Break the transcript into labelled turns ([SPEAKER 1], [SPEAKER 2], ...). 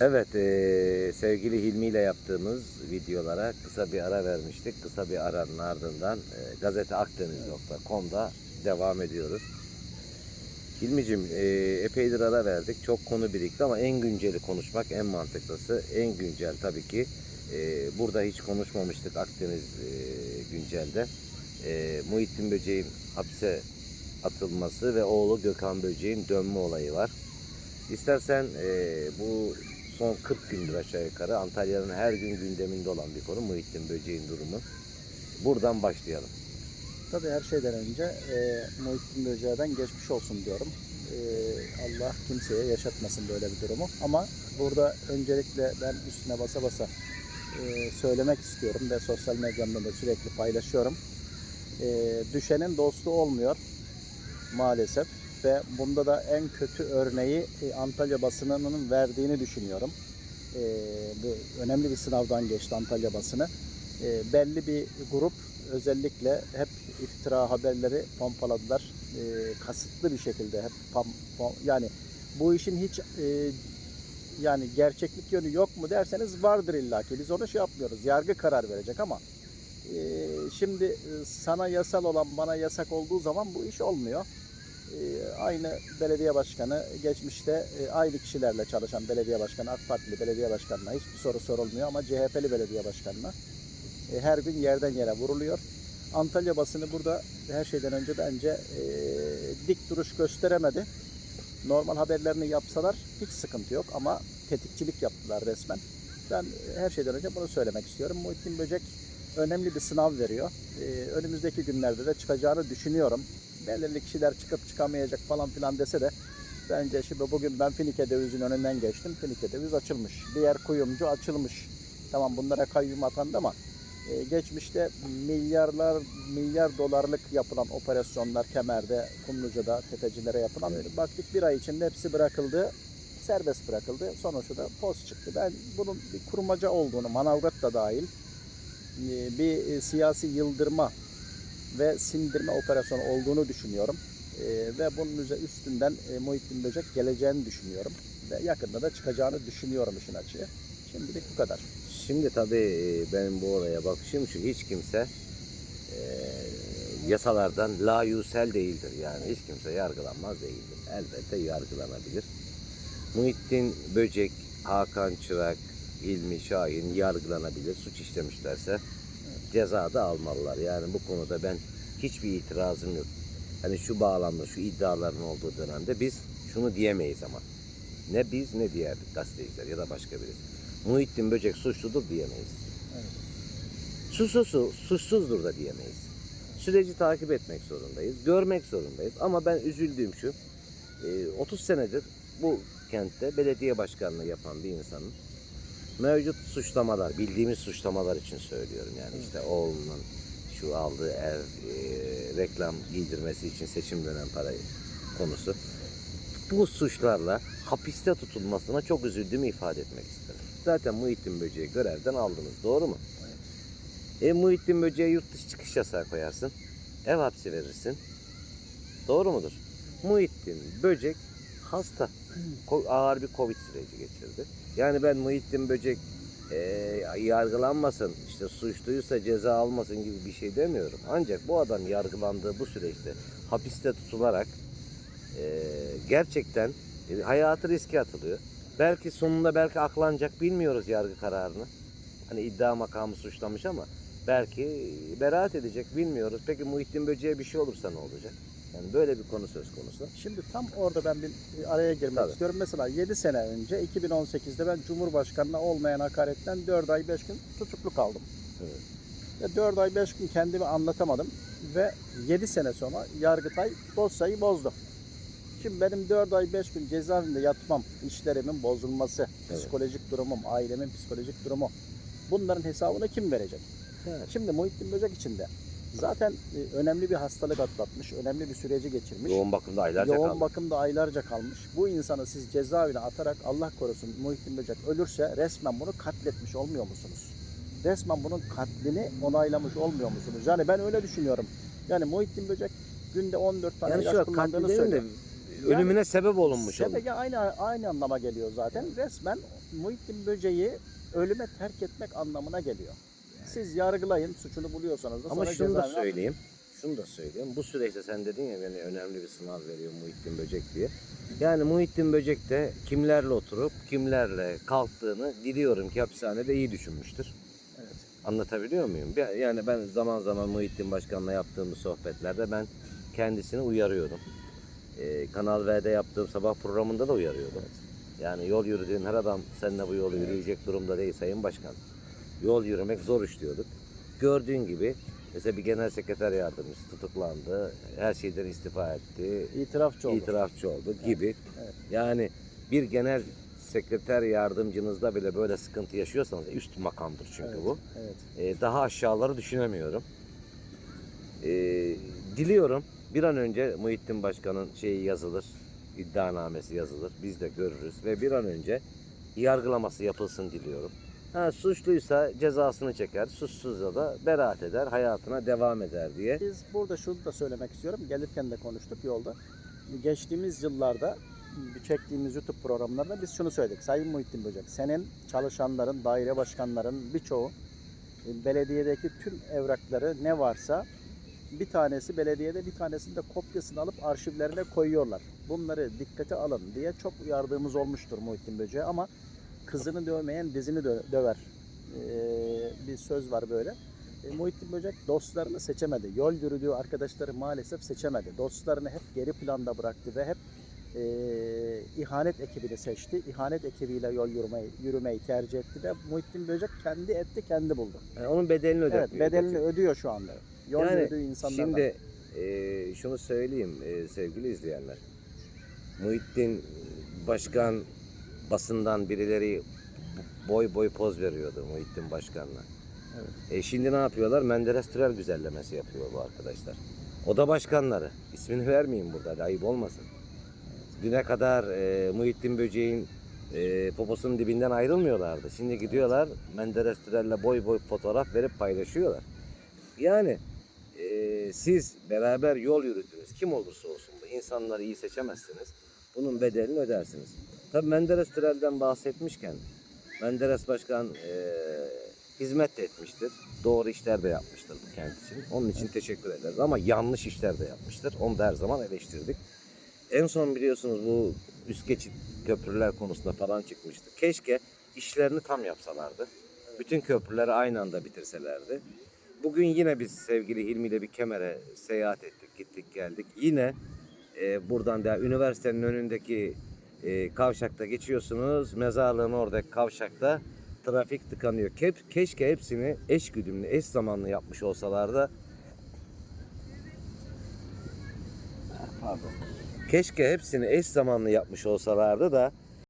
[SPEAKER 1] Evet, eee, sevgili Hilmi ile yaptığımız videolara kısa bir ara vermiştik. Kısa bir aranın ardından eee, gazete akdeniz.com'da devam ediyoruz. Hilmi'cim eee, epeydir ara verdik. Çok konu birikti ama en günceli konuşmak en mantıklısı. En güncel tabii ki. eee, burada hiç konuşmamıştık Akdeniz eee, güncelde. Eee Muhittin Böceğin hapse atılması ve oğlu Gökhan Böceğin dönme olayı var. İstersen eee, bu son 40 gündür aşağı yukarı Antalya'nın her gün gündeminde olan bir konu Muhittin Böceğin durumu. Buradan başlayalım.
[SPEAKER 2] Tabii her şeyden önce e, Muhittin Böceğe ben geçmiş olsun diyorum. E, Allah kimseye yaşatmasın böyle bir durumu. Ama burada öncelikle ben üstüne basa basa e, söylemek istiyorum ve sosyal medyamda da sürekli paylaşıyorum. E, düşenin dostu olmuyor maalesef ve bunda da en kötü örneği e, Antalya basınının verdiğini düşünüyorum. E, bu önemli bir sınavdan geçti Antalya basını. E, belli bir grup özellikle hep iftira haberleri pompaladılar. Kasıtlı bir şekilde hep pam, pam- yani bu işin hiç yani gerçeklik yönü yok mu derseniz vardır illaki. Biz onu şey yapmıyoruz. Yargı karar verecek ama şimdi sana yasal olan bana yasak olduğu zaman bu iş olmuyor. E, aynı belediye başkanı geçmişte e, aynı kişilerle çalışan belediye başkanı AK Partili belediye başkanına hiçbir soru sorulmuyor ama CHP'li belediye başkanına e, her gün yerden yere vuruluyor. Antalya basını burada her şeyden önce bence e, dik duruş gösteremedi. Normal haberlerini yapsalar hiç sıkıntı yok ama tetikçilik yaptılar resmen. Ben her şeyden önce bunu söylemek istiyorum. Muhittin Böcek önemli bir sınav veriyor. Önümüzdeki günlerde de çıkacağını düşünüyorum. Belirli kişiler çıkıp çıkamayacak falan filan dese de bence şimdi bugün ben Finike dövizin önünden geçtim. Finike döviz açılmış. Diğer kuyumcu açılmış. Tamam bunlara kayyum atandı ama e, geçmişte milyarlar milyar dolarlık yapılan operasyonlar Kemer'de, Kumluca'da tefecilere yapılan baktık bir ay içinde hepsi bırakıldı. Serbest bırakıldı. Sonuçta da poz çıktı. Ben bunun bir kurmaca olduğunu, manavgat da dahil e, bir e, siyasi yıldırma ve sindirme operasyonu olduğunu düşünüyorum. E, ve bunun üstünden e, Muhittin Böcek geleceğini düşünüyorum. Ve yakında da çıkacağını düşünüyorum işin açığı. Şimdilik bu kadar.
[SPEAKER 1] Şimdi tabii e, benim bu olaya bakışım şu hiç kimse e, yasalardan layusel değildir. Yani hiç kimse yargılanmaz değildir. Elbette yargılanabilir. Muhittin Böcek, Hakan Çırak, İlmi Şahin yargılanabilir. Suç işlemişlerse ceza da almalılar. Yani bu konuda ben hiçbir itirazım yok. Hani şu bağlamda, şu iddiaların olduğu dönemde biz şunu diyemeyiz ama. Ne biz ne diğer gazeteciler ya da başka birisi. Muhittin Böcek suçludur diyemeyiz.
[SPEAKER 2] Evet.
[SPEAKER 1] Suçlusu, suçsuzdur da diyemeyiz. Süreci takip etmek zorundayız, görmek zorundayız. Ama ben üzüldüğüm şu, e, 30 senedir bu kentte belediye başkanlığı yapan bir insanın mevcut suçlamalar, bildiğimiz suçlamalar için söylüyorum. Yani işte oğlunun şu aldığı ev, e, reklam giydirmesi için seçim dönem parayı konusu. Bu suçlarla hapiste tutulmasına çok üzüldüğümü ifade etmek isterim. Zaten Muhittin Böceği görevden aldınız, doğru mu? E Muhittin Böceğe yurt dışı çıkış yasağı koyarsın. Ev hapsi verirsin. Doğru mudur? Muhittin Böcek hasta. Ağır bir Covid süreci geçirdi. Yani ben Muhittin Böcek e, yargılanmasın, işte suçluysa ceza almasın gibi bir şey demiyorum. Ancak bu adam yargılandığı bu süreçte hapiste tutularak e, gerçekten e, hayatı riske atılıyor. Belki sonunda belki aklanacak bilmiyoruz yargı kararını. Hani iddia makamı suçlamış ama belki beraat edecek bilmiyoruz. Peki Muhittin Böceğe bir şey olursa ne olacak? Yani böyle bir konu söz konusu.
[SPEAKER 2] Şimdi tam orada ben bir araya girmek
[SPEAKER 1] Tabii.
[SPEAKER 2] istiyorum. Mesela 7 sene önce 2018'de ben Cumhurbaşkanı'na olmayan hakaretten 4 ay 5 gün tutuklu kaldım.
[SPEAKER 1] Evet.
[SPEAKER 2] Ve 4 ay 5 gün kendimi anlatamadım ve 7 sene sonra Yargıtay dosyayı bozdu. Şimdi benim 4 ay 5 gün cezaevinde yatmam, işlerimin bozulması,
[SPEAKER 1] Evet.
[SPEAKER 2] psikolojik durumum, ailemin psikolojik durumu bunların hesabını kim verecek?
[SPEAKER 1] Evet.
[SPEAKER 2] Şimdi Muhittin Böcek için de zaten e, önemli bir hastalık atlatmış, önemli bir süreci geçirmiş.
[SPEAKER 1] Yoğun bakımda aylarca
[SPEAKER 2] Yoğun
[SPEAKER 1] kaldı.
[SPEAKER 2] bakımda aylarca kalmış. Bu insanı siz cezaevine atarak Allah korusun Muhittin Böcek ölürse resmen bunu katletmiş olmuyor musunuz? Resmen bunun katlini onaylamış olmuyor musunuz? Yani ben öyle düşünüyorum. Yani Muhittin Böcek günde 14 tane
[SPEAKER 1] Yani
[SPEAKER 2] ilaç
[SPEAKER 1] şu
[SPEAKER 2] kullandığını
[SPEAKER 1] katli dedim de
[SPEAKER 2] söylüyor.
[SPEAKER 1] ölümüne sebep olunmuş.
[SPEAKER 2] Sebege aynı aynı anlama geliyor zaten. Resmen Muhittin Böceği ölüme terk etmek anlamına geliyor. Siz yargılayın, suçunu buluyorsanız da
[SPEAKER 1] Ama
[SPEAKER 2] sonra
[SPEAKER 1] şunu da
[SPEAKER 2] cezaevine
[SPEAKER 1] söyleyeyim. Şunu da söyleyeyim. Bu süreçte sen dedin ya beni önemli bir sınav veriyor Muhittin Böcek diye. Yani Muhittin Böcek de kimlerle oturup kimlerle kalktığını diliyorum ki hapishanede iyi düşünmüştür.
[SPEAKER 2] Evet.
[SPEAKER 1] Anlatabiliyor muyum? Bir- Yani ben zaman zaman Muhittin Başkan'la yaptığımız sohbetlerde ben kendisini uyarıyordum. Ee, Kanal V'de yaptığım sabah programında da uyarıyordum. Yani yol yürüdüğün her adam seninle bu yolu yürüyecek durumda değil Sayın Başkan. Yol yürümek zor iş diyorduk. Gördüğün gibi mesela bir genel sekreter yardımcısı tutuklandı. Her şeyden istifa etti.
[SPEAKER 2] İtirafçı oldu.
[SPEAKER 1] itirafçı oldu gibi.
[SPEAKER 2] Evet.
[SPEAKER 1] Yani bir genel sekreter yardımcınızda bile böyle sıkıntı yaşıyorsanız üst makamdır çünkü
[SPEAKER 2] Evet,
[SPEAKER 1] bu.
[SPEAKER 2] Evet.
[SPEAKER 1] Ee, daha aşağıları düşünemiyorum. Ee, diliyorum bir an önce Muhittin Başkan'ın şeyi yazılır, iddianamesi yazılır, biz de görürüz ve bir an önce yargılaması yapılsın diliyorum. Ha, suçluysa cezasını çeker, suçsuzsa da beraat eder, hayatına devam eder diye.
[SPEAKER 2] Biz burada şunu da söylemek istiyorum. Gelirken de konuştuk yolda. Geçtiğimiz yıllarda çektiğimiz YouTube programlarında biz şunu söyledik. Sayın Muhittin Böcek, senin çalışanların, daire başkanların birçoğu e, belediyedeki tüm evrakları ne varsa bir tanesi belediyede bir tanesini de kopyasını alıp arşivlerine koyuyorlar. Bunları dikkate alın diye çok uyardığımız olmuştur Muhittin Böcek'e ama kızını dövmeyen dizini dö- döver. Ee, bir söz var böyle. E, Muhittin Böcek dostlarını seçemedi. Yol yürüdüğü arkadaşları maalesef seçemedi. Dostlarını hep geri planda bıraktı ve hep e, ihanet ekibini seçti. İhanet ekibiyle yol yürümeyi, yürümeyi tercih etti ve Muhittin Böcek kendi etti, kendi buldu.
[SPEAKER 1] Yani onun bedelini öder.
[SPEAKER 2] Evet, bedelini ödüyor şu anda. Yol
[SPEAKER 1] Yani
[SPEAKER 2] yürüdüğü insanlardan.
[SPEAKER 1] Şimdi e, şunu söyleyeyim e, sevgili izleyenler. Muhittin Başkan basından birileri boy boy poz veriyordu Muhittin Başkan'la.
[SPEAKER 2] Evet.
[SPEAKER 1] E, şimdi ne yapıyorlar? Menderes Türel güzellemesi yapıyor bu arkadaşlar. O da başkanları. İsmini vermeyeyim burada. da Ayıp olmasın. Düne kadar e, Muhittin Böceğin e, poposunun dibinden ayrılmıyorlardı. Şimdi gidiyorlar Menderes Türel'le boy boy fotoğraf verip paylaşıyorlar. Yani e, siz beraber yol yürüdünüz. Kim olursa olsun bu insanları iyi seçemezsiniz. Bunun bedelini ödersiniz. Tabii Menderes Türel'den bahsetmişken Menderes Başkan e, hizmet de etmiştir. Doğru işler de yapmıştır bu kent için. Onun için teşekkür ederiz. Ama yanlış işler de yapmıştır. Onu da her zaman eleştirdik. En son biliyorsunuz bu üst geçit köprüler konusunda falan çıkmıştı. Keşke işlerini tam yapsalardı. Bütün köprüleri aynı anda bitirselerdi. Bugün yine biz sevgili Hilmi ile bir Kemer'e seyahat ettik, gittik geldik. Yine e, buradan da üniversitenin önündeki e, kavşakta geçiyorsunuz. Mezarlığın oradaki kavşakta trafik tıkanıyor. Ke- keşke hepsini eş güdümlü, eş zamanlı yapmış olsalardı.
[SPEAKER 2] Pardon.
[SPEAKER 1] Keşke hepsini eş zamanlı yapmış olsalardı da